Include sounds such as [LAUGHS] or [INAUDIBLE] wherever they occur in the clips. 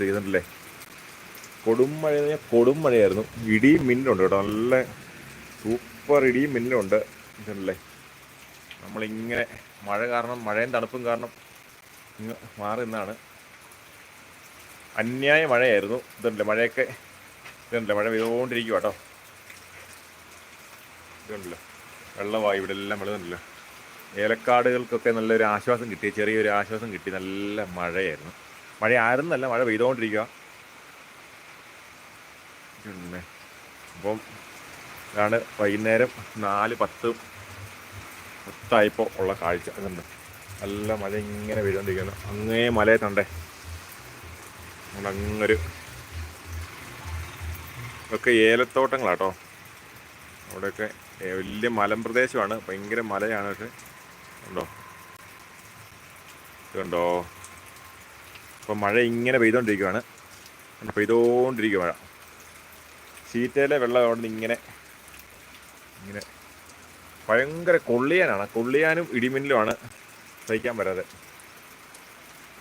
ചെയ്തിട്ടില്ലേ കൊടും മഴ കൊടും മഴയായിരുന്നു. ഇടിയും മിന്നുണ്ട് കേട്ടോ. നല്ല സൂപ്പർ ഇടിയും മിന്നുണ്ട് ഇതല്ലേ നമ്മളിങ്ങനെ മഴ കാരണം മഴയും തണുപ്പും കാരണം ഇങ്ങ് മാറി നിന്നാണ്. അന്യായ മഴയായിരുന്നു ഇതുണ്ടല്ലേ? മഴയൊക്കെ ഇതുണ്ടല്ലേ? മഴ പെയ്തുകൊണ്ടിരിക്കുക കേട്ടോ. ഇതുണ്ടല്ലോ. വെള്ളമായി ഇവിടെ എല്ലാം വെള്ളമുണ്ടല്ലോ ഏലക്കാടുകൾക്കൊക്കെ നല്ലൊരു ആശ്വാസം കിട്ടി. ചെറിയൊരു ആശ്വാസം കിട്ടി. നല്ല മഴയായിരുന്നു. മഴ ആയിരുന്നല്ല മഴ പെയ്തുകൊണ്ടിരിക്കുക പിന്നെ. അപ്പം ഇതാണ് വൈകുന്നേരം നാല് പത്ത് പത്തായപ്പോൾ ഉള്ള കാഴ്ച. അതുണ്ട് നല്ല മഴ ഇങ്ങനെ പെയ്തുകൊണ്ടിരിക്കുന്നു അങ്ങേ മലയെ തണ്ടേ അങ്ങൊരു ഇതൊക്കെ ഏലത്തോട്ടങ്ങളാട്ടോ. അവിടെയൊക്കെ വലിയ മലമ്പ്രദേശമാണ് ഭയങ്കര മലയാണ് പക്ഷെ. ഉണ്ടോ ഇതുണ്ടോ ഇപ്പം മഴ ഇങ്ങനെ പെയ്തുകൊണ്ടിരിക്കുകയാണ് പെയ്തുകൊണ്ടിരിക്കുക മഴ. ചീറ്റയിലെ വെള്ളം അവിടെ നിന്ന് ഇങ്ങനെ ഇങ്ങനെ ഭയങ്കര കൊള്ളിയാനാണ്. കൊള്ളിയാനും ഇടിമിന്നലുമാണ് സഹിക്കാൻ വരാതെ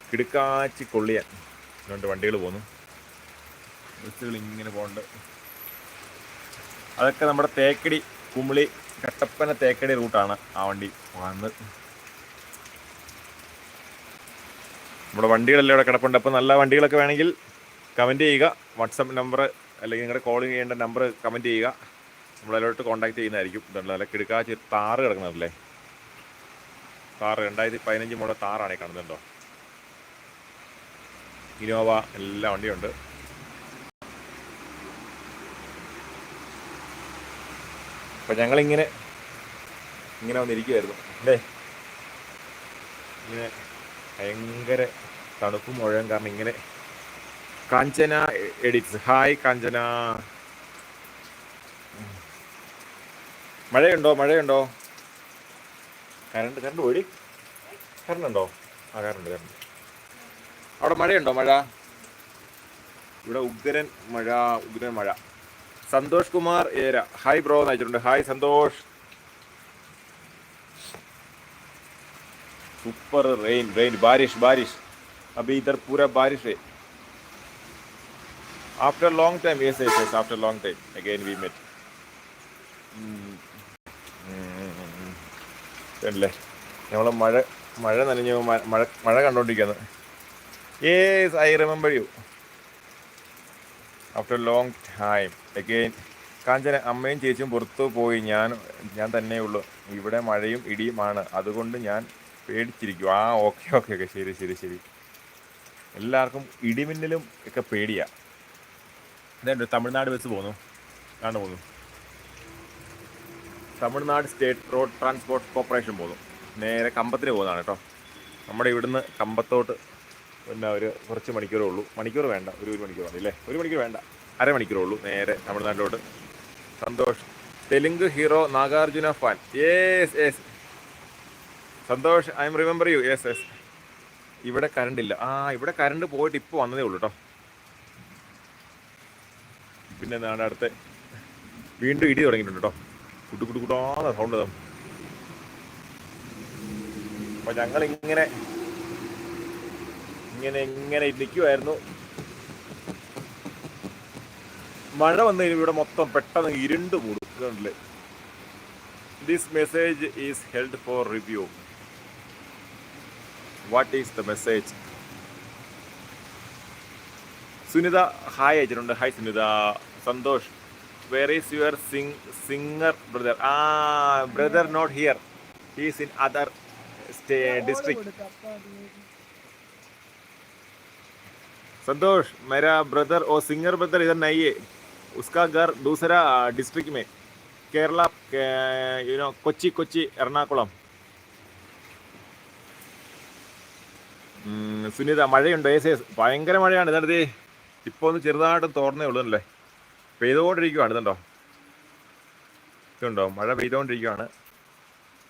കിടുക്കാച്ചി കൊള്ളിയാൻ. രണ്ട് വണ്ടികൾ പോകുന്നു ബസ്സുകൾ ഇങ്ങനെ പോകുന്നുണ്ട് അതൊക്കെ നമ്മുടെ തേക്കടി കുമിളി കട്ടപ്പന തേക്കടി റൂട്ടാണ് ആ വണ്ടി വന്നത്. നമ്മുടെ വണ്ടികളെല്ലാം ഇവിടെ കിടപ്പുണ്ട്. അപ്പോൾ നല്ല വണ്ടികളൊക്കെ വേണമെങ്കിൽ കമന്റ് ചെയ്യുക. വാട്സപ്പ് നമ്പർ അല്ലെങ്കിൽ നിങ്ങളുടെ കോൾ ചെയ്യേണ്ട നമ്പർ കമന്റ് ചെയ്യുക. നമ്മളതിലോട്ട് കോൺടാക്ട് ചെയ്യുന്നതായിരിക്കും. ഇതുണ്ട് നല്ല കിടുക്കാച്ചി താറ് കിടക്കുന്നതല്ലേ താറ് രണ്ടായിരത്തി പതിനഞ്ച് മോഡൽ താറാണ് കാണുന്നുണ്ടോ? ഇനോവ എല്ലാ വണ്ടിയുണ്ട്. അപ്പം ഞങ്ങളിങ്ങനെ ഇങ്ങനെ വന്നിരിക്കുമായിരുന്നു അല്ലേ? ഇങ്ങനെ ഭയങ്കര തണുപ്പും മുഴയും കാരണം ഇങ്ങനെ കാഞ്ചന എഡിറ്റ്സ് ഹായ് കാഞ്ചന. മഴയുണ്ടോ? മഴയുണ്ടോ? കറണ്ട് കറണ്ട് പോയി. കറണ്ട് ഉണ്ടോ ആ കറണ്ട് കറണ്ട് അവിടെ മഴയുണ്ടോ മഴ? ഇവിടെ ഉഗ്രൻ മഴ ഉഗ്രൻ മഴ. സന്തോഷ് കുമാർ ഏര. ഹായ് ബ്രോ എന്ന് അയച്ചിട്ടുണ്ട് hi Santhosh. Super rain rain बारिश बारिश अभी इधर पूरा बारिश है after long time yes yes yes after long time again we met അല്ലേ നമ്മൾ മഴ മഴ നനഞ്ഞു മ- മഴ മഴ കണ്ടോണ്ടിരിക്കുന്നത് yes I remember you after long time again Kanchana അമ്മയും ചേച്ചിയും പുറത്തു പോയി ഞാൻ ഞാൻ തന്നെ ഉള്ളൂ ഇവിടെ മഴയും ഇടിയുമാണ് അതുകൊണ്ട് ഞാൻ പേടിച്ചിരിക്കും. ആ ഓക്കെ ഓക്കെ ഓക്കെ. ശരി ശരി ശരി. എല്ലാവർക്കും ഇടിമിന്നലും ഒക്കെ പേടിയാ. ഇതുണ്ട് തമിഴ്നാട് ബസ് പോന്നു? കാണു പോന്നു. Tamil Nadu state road transport corporation പോന്നു. നേരെ കമ്പത്തിന് പോകുന്നതാണ് കേട്ടോ. നമ്മുടെ ഇവിടുന്ന് കമ്പത്തോട്ട് പിന്നെ ഒരു കുറച്ച് മണിക്കൂറേ ഉള്ളൂ. മണിക്കൂർ വേണ്ട. ഒരു ഒരു മണിക്കൂർ മതി അല്ലേ? ഒരു മണിക്കൂർ വേണ്ട. അരമണിക്കൂറേ ഉള്ളൂ നേരെ തമിഴ്നാട്ടിലോട്ട്. Santhosh. Telugu hero Nagarjuna fan. Yes yes Santhosh I am remember you. Yes yes. ഇവിടെ കറണ്ട് ഇല്ല. ആ ഇവിടെ കറണ്ട് പോയിട്ട് ഇപ്പോൾ വന്നതേ ഉള്ളൂ കേട്ടോ പിന്നെ എന്താണ് അടുത്ത? വീണ്ടും ഇടി തുടങ്ങിയിട്ടുണ്ട് കേട്ടോ കുട്ടു കുട്ടു കുട്ടാന്ന സൗണ്ട് അപ്പൊ ഞങ്ങൾ ഇങ്ങനെ ഇങ്ങനെ ഇരിക്കുമായിരുന്നു മഴ വന്നു കഴിഞ്ഞാൽ ഇവിടെ മൊത്തം പെട്ടെന്ന് ഇരുണ്ട് മൂടും. ഇതുണ്ടല്ലേ this message is held for review what is the message Sunitha hi അയച്ചിട്ടുണ്ട് hi Sunitha Santhosh where is your sing singer brother ആ brother not here he's in other state district Santosh मेरा ब्रदर और singer brother इधर नहीं है उसका घर दूसरा डिस्ट्रिक्ट में केरला यू नो കൊച്ചി കൊച്ചി എറണാകുളം സുനിത മഴയുണ്ട്? ഏ സേ ഭയങ്കര മഴയാണ്. ഇതാണിത് ഇപ്പോൾ ഒന്ന് ചെറുതായിട്ട് തോർന്നേ ഉള്ളൂ അല്ലേ? പെയ്തുകൊണ്ടിരിക്കുവാണ്. ഇതുണ്ടോ? ഇതുണ്ടോ? മഴ പെയ്തുകൊണ്ടിരിക്കുവാണ്.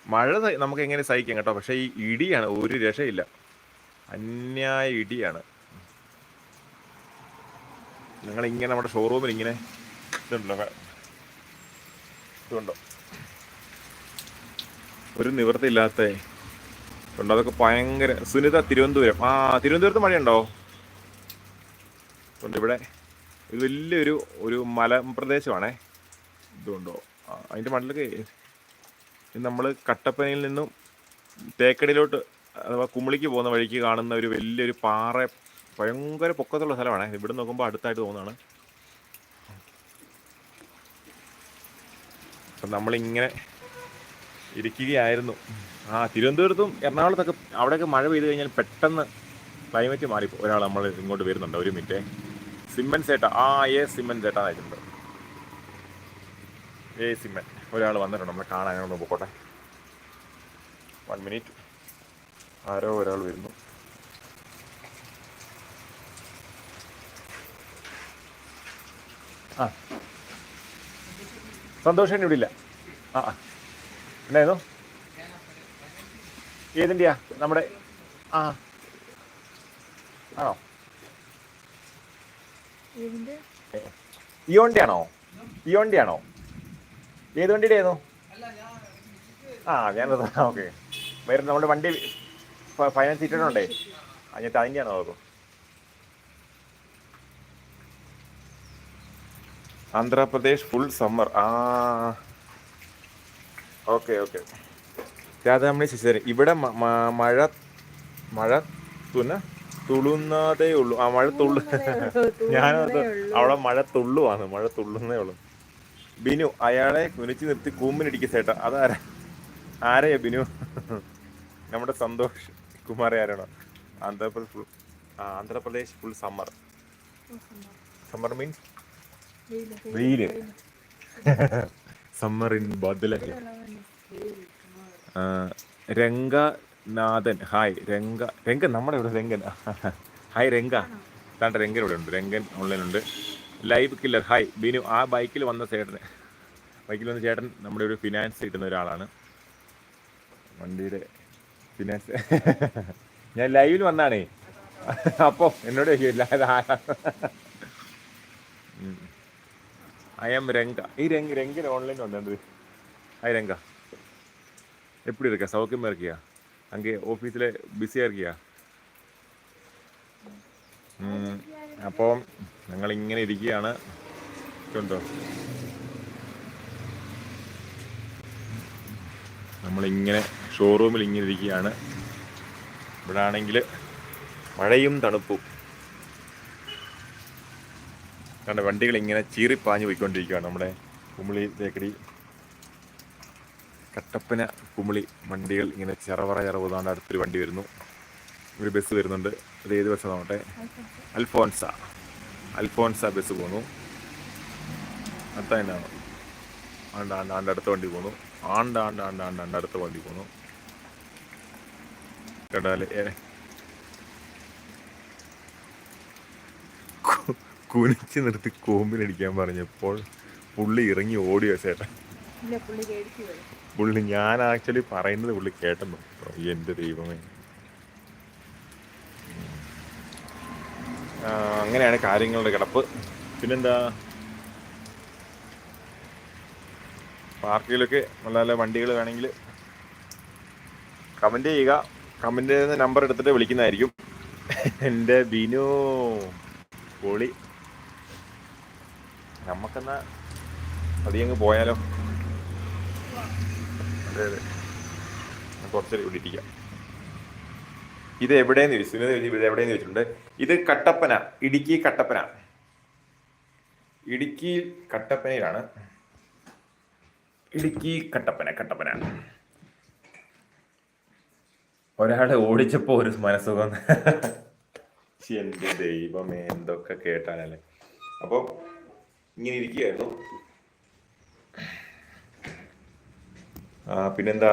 മഴ നമുക്ക് എങ്ങനെ സഹിക്കാം കേട്ടോ. പക്ഷേ ഈ ഇടിയാണ് ഒരു രക്ഷയില്ല. അന്യായ ഇടിയാണ്. നിങ്ങൾ ഇങ്ങനെ നമ്മുടെ ഷോറൂമിൽ ഇങ്ങനെ ഇതുണ്ടല്ലോ. വെ- ഇതുണ്ടോ? ഒരു നിവൃത്തിയില്ലാത്ത ഉണ്ട്? അതൊക്കെ ഭയങ്കര സുനിത തിരുവനന്തപുരം. ആ തിരുവനന്തപുരത്ത് മഴയുണ്ടോ? ഉണ്ട് ഇവിടെ. ഇത് വലിയൊരു ഒരു മലപ്രദേശമാണേ ഇതുണ്ടോ? അതിന്റെ മണ്ണിലൊക്കെ നമ്മൾ കട്ടപ്പനയിൽ നിന്നും തേക്കടിയിലോട്ട് അഥവാ കുമിളിക്ക് പോകുന്ന വഴിക്ക് കാണുന്ന ഒരു വലിയൊരു പാറ ഭയങ്കര പൊക്കത്തുള്ള സ്ഥലമാണേ. ഇവിടെ നോക്കുമ്പോൾ അടുത്തായിട്ട് തോന്നുന്നതാണ്. അപ്പം നമ്മളിങ്ങനെ ഇരിക്കുകയായിരുന്നു. ആ തിരുവനന്തപുരത്തും എറണാകുളത്തൊക്കെ അവിടെയൊക്കെ മഴ പെയ്ത് കഴിഞ്ഞാൽ പെട്ടെന്ന് ക്ലൈമറ്റ് മാറി ഒരാൾ നമ്മൾ ഇങ്ങോട്ട് വരുന്നുണ്ട്. ഒരു മിനിറ്റ്. സിമ്മൻ സേട്ട. ആ ഏ സിമ്മൻ സേട്ട ആയിട്ടുണ്ട്. ഏ സിമ്മൻ. ഒരാൾ വന്നിട്ടുണ്ട്. നമ്മളെ കാണാൻ പോകട്ടെ വൺ മിനിറ്റ് ആരോ ഒരാൾ വരുന്നു. ആ. സന്തോഷം ഇവിടെ ഇല്ല. ആ. എന്നായിരുന്നു ഏതിന്റെയാ നമ്മുടെ ആ. ആണോ? ഇയോണ്ടി ആണോ ഇയോണ്ടി ആണോ ഏത് വണ്ടിയുടെ ആയിരുന്നു ആ ഞാനത് ഓക്കെ. വേറെ നമ്മുടെ വണ്ടി ഫൈനാൻസ് ഇട്ടിട്ടുണ്ടേ അതിനകത്ത് അതിന്റെ ആണോ നോക്കും ആന്ധ്രാപ്രദേശ് ഫുൾ സമ്മർ. ആ. Okay okay. രാധാമണി ശശിധരൻ ഇവിടെ മഴ മഴ തുന തുളുന്നതേ ഉള്ളൂ. ആ മഴ തുള്ളു. ഞാൻ അവിടെ മഴ തുള്ളുവാണ്. മഴ തുള്ളുന്നേ ഉള്ളൂ. ബിനു അയാളെ കുനിച്ച് നിർത്തി കൂമ്പിനിടിക്കുക ചേട്ടാ അതാരാ? ആരെയാ ബിനു? നമ്മുടെ സന്തോഷ് കുമാർ ആരാണോ? Andhra Pradesh full Andhra Pradesh full summer. Summer. Means വെയിൽ. [LAUGHS] സമ്മർ ഇൻ ബദലഹ് രംഗനാഥൻ. ഹായ് രംഗ രംഗൻ നമ്മുടെ ഇവിടെ രംഗൻ. ഹായ് രംഗ. താണ്ട രംഗൻ ഇവിടെ ഉണ്ട്. രംഗൻ ഓൺലൈനുണ്ട് ലൈവ് കില്ലർ. ഹായ് ബിനു. ആ ബൈക്കിൽ വന്ന ചേട്ടൻ ബൈക്കിൽ വന്ന ചേട്ടൻ നമ്മുടെ ഒരു ഫിനാൻസ് കിട്ടുന്ന ഒരാളാണ്. വണ്ടിയുടെ ഫിനാൻസ് ഞാൻ ലൈവിൽ വന്നാണേ. അപ്പോൾ എന്നോട് ചോദിക്കില്ല ഇത് ആരാ ஐ எம் ரெங்கா ஏய் ரெங்க ரெங்கன் ஆன்லைன் வந்தது ஹாய் ரெங்கா எப்படி இருக்க சௌக்கியமா இருக்கியா அங்கே ഓഫീസിലെ ബിസിയാ ഇരിക്കിയാ ഉം, അപ്പം ഞങ്ങൾ ഇങ്ങനെ ഇരിക്കുകയാണ് ഉണ്ടോ നമ്മളിങ്ങനെ ഷോറൂമിൽ ഇങ്ങനെ ഇരിക്കുകയാണ് ഇവിടെ ആണെങ്കിൽ മഴയും തണുപ്പും കണ്ട വണ്ടികൾ ഇങ്ങനെ ചീറിപ്പാഞ്ഞു പോയിക്കൊണ്ടിരിക്കുകയാണ് നമ്മുടെ കുമിളി തേക്കടി. കട്ടപ്പന കുമിളി വണ്ടികൾ ഇങ്ങനെ ചെറവറ ചെറവുതാണ്ട് അടുത്തൊരു വണ്ടി വരുന്നു. ഒരു ബസ് വരുന്നുണ്ട്. അത് ഏത് ബസ് നോട്ടെ അൽഫോൻസ. അൽഫോൻസ ബസ് പോന്നു. അടുത്ത തന്നെയാണ് ആണ്ട് ആണ്ട് അടുത്ത വണ്ടി പോന്നു. ആണ്ട് ആണ്ട് ആണ്ട് അടുത്ത വണ്ടി പോന്നു. കേട്ടാൽ ഏ- കു- കുനിച്ച് നിർത്തി കോമ്പിനടിക്കാൻ പറഞ്ഞപ്പോൾ പുള്ളി ഇറങ്ങി ഓടിയോ ചേട്ടൻ പുള്ളി ഞാൻ ആക്ച്വലി പറയുന്നത് പുള്ളി കേട്ടെന്നു എന്റെ ദൈവമേ. അങ്ങനെയാണ് കാര്യങ്ങളുടെ കിടപ്പ്. പിന്നെന്താ? പാർക്കിലൊക്കെ നല്ല നല്ല വണ്ടികൾ വേണമെങ്കിൽ കമന്റ് ചെയ്യുക. കമന്റ് ചെയ്യുന്ന നമ്പർ എടുത്തിട്ട് വിളിക്കുന്നതായിരിക്കും. എന്റെ ബിനു പൊളി. നമുക്കെന്നാ അധികം പോയാലോ? അതെ അതെ. കുറച്ച് ഇത് എവിടെയെന്ന് ചോദിച്ചു. ഇത് എവിടെയെന്ന് ചോദിച്ചിട്ടുണ്ട്. ഇത് കട്ടപ്പന ഇടുക്കി കട്ടപ്പന. ഇടുക്കി കട്ടപ്പനയിലാണ്. ഇടുക്കി കട്ടപ്പന കട്ടപ്പന. ഒരാളെ ഓടിച്ചപ്പോ ഒരു മനസ്സുഖം. എന്റെ ദൈവമേ എന്തൊക്കെ കേട്ടാനല്ലേ അപ്പോൾ ഇങ്ങനെ ഇരിക്കുകയായിരുന്നു പിന്നെന്താ?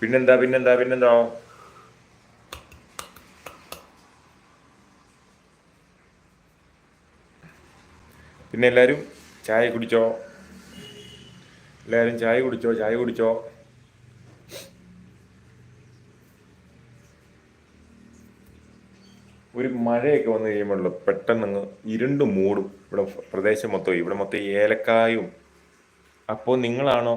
പിന്നെന്താ പിന്നെന്താ പിന്നെന്താ? പിന്നെ എല്ലാവരും ചായ കുടിച്ചോ? എല്ലാവരും ചായ കുടിച്ചോ? ചായ കുടിച്ചോ? ഒരു മഴയൊക്കെ വന്നു കഴിയുമ്പോഴല്ലോ പെട്ടെന്ന് അങ്ങ് ഇരുണ്ട് മൂടും. ഇവിടെ പ്രദേശം മൊത്തം ഇവിടെ മൊത്തം ഏലക്കായും. അപ്പോൾ നിങ്ങളാണോ?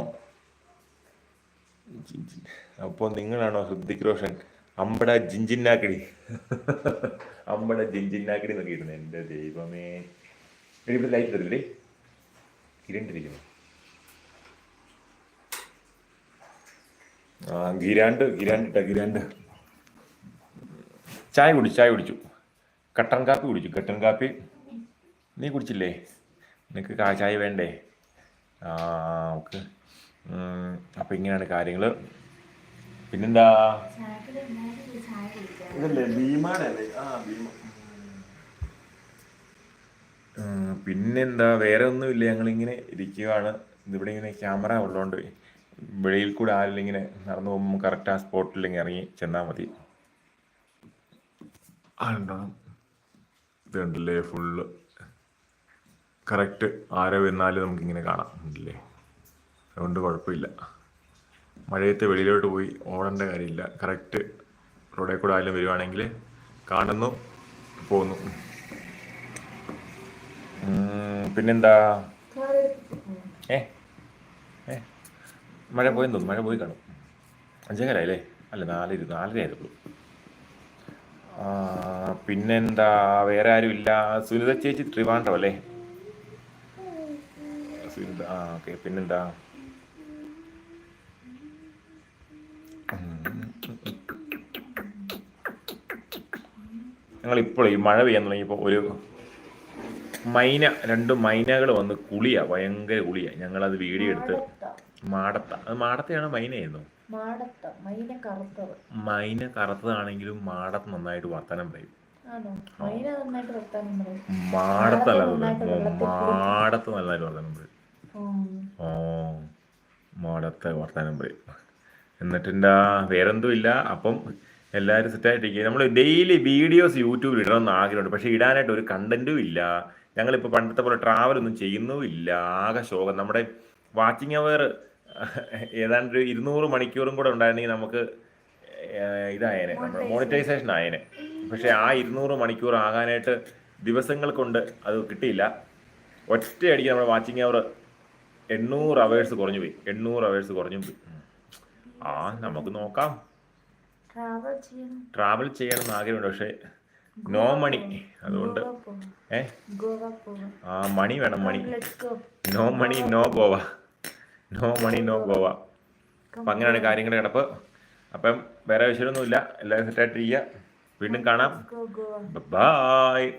അപ്പോൾ നിങ്ങളാണോ ഹൃദിക് റോഷൻ? അമ്പട ജിഞ്ചിന്നാക്കിടി അമ്പട ജിഞ്ചിന്നാക്കിടി എന്നൊക്കെ ഇരുന്നു എന്റെ ദൈവമേ. ഇവിടെ ലൈറ്റ് തരില്ലേ ഇരുണ്ടിരിക്കുന്നു. ആ ഗിരാണ്ട് ഗിരാണ്ട് ഗിരാണ്ട്. ചായ കുടിച്ചു ചായ കുടിച്ചു. കട്ടൻ കാപ്പി കുടിച്ചു. കട്ടൻ കാപ്പി നീ കുടിച്ചില്ലേ? നിനക്ക് കാ ചായ വേണ്ടേ? ആ ഓക്കെ. അപ്പം ഇങ്ങനെയാണ് കാര്യങ്ങൾ പിന്നെന്താ? ഇതല്ലേ അല്ലേ ആ ഭീമ. പിന്നെന്താ? വേറെ ഒന്നുമില്ല. ഞങ്ങളിങ്ങനെ ഇരിക്കുകയാണ് ഇതിവിടെ ഇങ്ങനെ ക്യാമറ ഉള്ളതുകൊണ്ട് വെളിയിൽ കൂടെ ആരെങ്കിലും ഇങ്ങനെ നടന്നു പോകുമ്പോൾ കറക്റ്റ് ആ സ്പോട്ടിൽ ഇങ്ങനെ ഇറങ്ങി ചെന്നാൽ മതി. ആളുണ്ടാവും ഇത് കണ്ടില്ലേ ഫുള്ള് കറക്റ്റ് ആരോ വന്നാലും നമുക്കിങ്ങനെ കാണാം ഉണ്ടല്ലേ അതുകൊണ്ട് കുഴപ്പമില്ല. മഴയത്ത് വെളിയിലോട്ട് പോയി ഓടേണ്ട കാര്യമില്ല. കറക്റ്റ് റോഡേ കൂടെ ആയാലും വരുവാണെങ്കിൽ കാണുന്നു പോകുന്നു. ഉം, പിന്നെന്താ? ഏ ഏ. മഴ പോയെന്ന് തോന്നുന്നു മഴ പോയി കാണും. അഞ്ചേകാലായില്ലേ? അല്ല നാലര നാലര ആയതുള്ളൂ ആ, പിന്നെന്താ വേറെ ആരും ഇല്ല. സുനിത ചേച്ചി ട്രിവാൻഡ്രം അല്ലേ? സുനിത ആ ഓക്കെ. പിന്നെന്താ? ഞങ്ങൾ ഇപ്പോൾ ഈ മഴ പെയ്യാൻ തുടങ്ങിയപ്പോൾ ഒരു മൈന രണ്ട് മൈനകൾ വന്ന് കുളിയാ. ഭയങ്കര കുളിയാ. ഞങ്ങളത് വീഡിയോ എടുത്ത് മാടത്ത അത് മാടത്തയാണ് മൈനയായിരുന്നു മാടത്ത മൈന കറുത്തത്. മൈന കറുത്തതാണെങ്കിലും മാടത്ത് നന്നായിട്ട് വർത്തനം പറയും. മാടത്ത് നല്ലതായിട്ട് വർത്തനം പറയും. ഓ മാടത്ത് വർത്തനം പറയും. എന്നിട്ടെന്താ വേറെന്തും ഇല്ല. അപ്പം എല്ലാവരും സെറ്റായിട്ടിരിക്കുക നമ്മൾ ഡെയിലി വീഡിയോസ് യൂട്യൂബിൽ ഇടണമെന്ന് ആഗ്രഹമുണ്ട്. പക്ഷേ ഇടാനായിട്ട് ഒരു കണ്ടന്റും ഇല്ല. ഞങ്ങളിപ്പോൾ പണ്ടത്തെ പോലെ ട്രാവലൊന്നും ചെയ്യുന്നുമില്ല. ആകെ ശോകം. നമ്മുടെ വാച്ചിങ് അവർ ഏതാണ്ട് ഒരു ഇരുന്നൂറ് മണിക്കൂറും കൂടെ ഉണ്ടായിരുന്നെങ്കിൽ നമുക്ക് ഇതായേനെ നമ്മൾ മോണിറ്റൈസേഷൻ ആയേനെ. പക്ഷേ ആ ഇരുന്നൂറ് മണിക്കൂർ ആകാനായിട്ട് ദിവസങ്ങൾ കൊണ്ട് അത് കിട്ടിയില്ല. ഒറ്റയടിക്ക് നമ്മുടെ വാച്ചിങ് അവർ എണ്ണൂറ് അവേഴ്സ് കുറഞ്ഞു പോയി. എണ്ണൂറ് അവേഴ്സ് കുറഞ്ഞു പോയി. ആ നമുക്ക് നോക്കാം. ട്രാവൽ ചെയ്യണം. എന്ന് ആഗ്രഹമുണ്ട്. പക്ഷേ നോ മണി അതുകൊണ്ട് ഏ? ആ മണി വേണം money. No money no Goa. No money no Goa. അപ്പം അങ്ങനെയാണ് കാര്യങ്ങളുടെ കിടപ്പ്. അപ്പം വേറെ വിഷയമൊന്നുമില്ല. എല്ലാവരും സെറ്റായിട്ടിരിക്കുക വീണ്ടും കാണാം. ബായ്